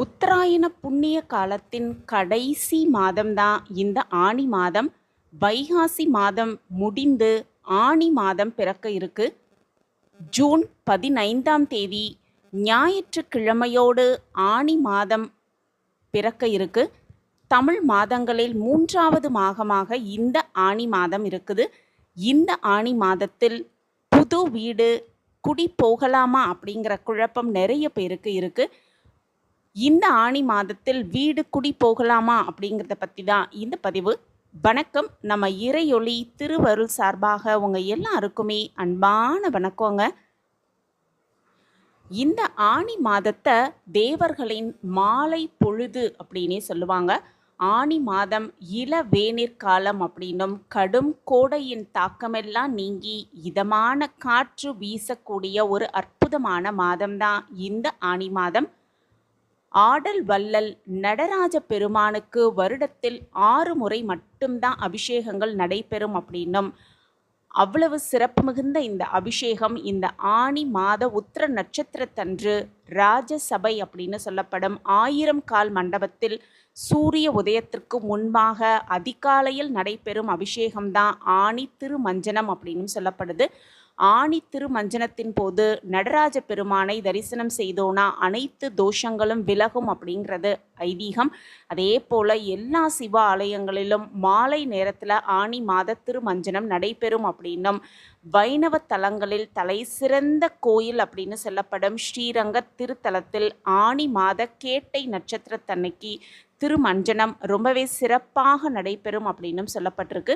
உத்தராயண புண்ணிய காலத்தின் கடைசி மாதம்தான் இந்த ஆனி மாதம். வைகாசி மாதம் முடிந்து ஆனி மாதம் பிறக்க இருக்கு. ஜூன் பதினைந்தாம் தேதி ஞாயிற்றுக்கிழமையோடு ஆனி மாதம் பிறக்க இருக்கு. தமிழ் மாதங்களில் மூன்றாவது மாதமாக இந்த ஆனி மாதம் இருக்குது. இந்த ஆனி மாதத்தில் புது வீடு குடி போகலாமா அப்படிங்கிற குழப்பம் நிறைய பேருக்கு இருக்குது இந்த ஆனி மாதத்தில் வீடு குடி போகலாமா அப்படிங்கிறத பற்றி தான் இந்த பதிவு. வணக்கம். நம்ம இறையொளி திருவருள் சார்பாக உங்கள் எல்லாருக்குமே அன்பான வணக்கங்க. இந்த ஆனி மாதத்தை தேவர்களின் மாலை பொழுது அப்படின்னே சொல்லுவாங்க. ஆனி மாதம் இளவேநீர் காலம் அப்படின்னும் கடும் கோடையின் தாக்கமெல்லாம் நீங்கி இதமான காற்று வீசக்கூடிய ஒரு அற்புதமான மாதம்தான் இந்த ஆனி மாதம். ஆடல் வள்ளல் நடராஜ பெருமானுக்கு வருடத்தில் ஆறு முறை மட்டும்தான் அபிஷேகங்கள் நடைபெறும் அப்படின்னும். அவ்வளவு சிறப்பு மிகுந்த இந்த அபிஷேகம் இந்த ஆணி மாத உத்திர நட்சத்திரத்தன்று ராஜசபை அப்படின்னு சொல்லப்படும். ஆயிரம் கால் மண்டபத்தில் சூரிய உதயத்திற்கு முன்பாக அதிகாலையில் நடைபெறும் அபிஷேகம்தான் ஆணி திருமஞ்சனம் அப்படின்னு சொல்லப்படுது. ஆணி திருமஞ்சனத்தின் போது நடராஜ பெருமானை தரிசனம் செய்தோனா அனைத்து தோஷங்களும் விலகும் அப்படிங்கிறது ஐதீகம். அதே போல் எல்லா சிவ ஆலயங்களிலும் மாலை நேரத்தில் ஆணி மாத திருமஞ்சனம் நடைபெறும் அப்படின்னும் வைணவ தலங்களில் தலை சிறந்த கோயில் அப்படின்னு சொல்லப்படும் ஸ்ரீரங்க திருத்தலத்தில் ஆணி மாத கேட்டை நட்சத்திரத்தன்னைக்கு திருமஞ்சனம் ரொம்பவே சிறப்பாக நடைபெறும் அப்படின்னும் சொல்லப்பட்டிருக்கு.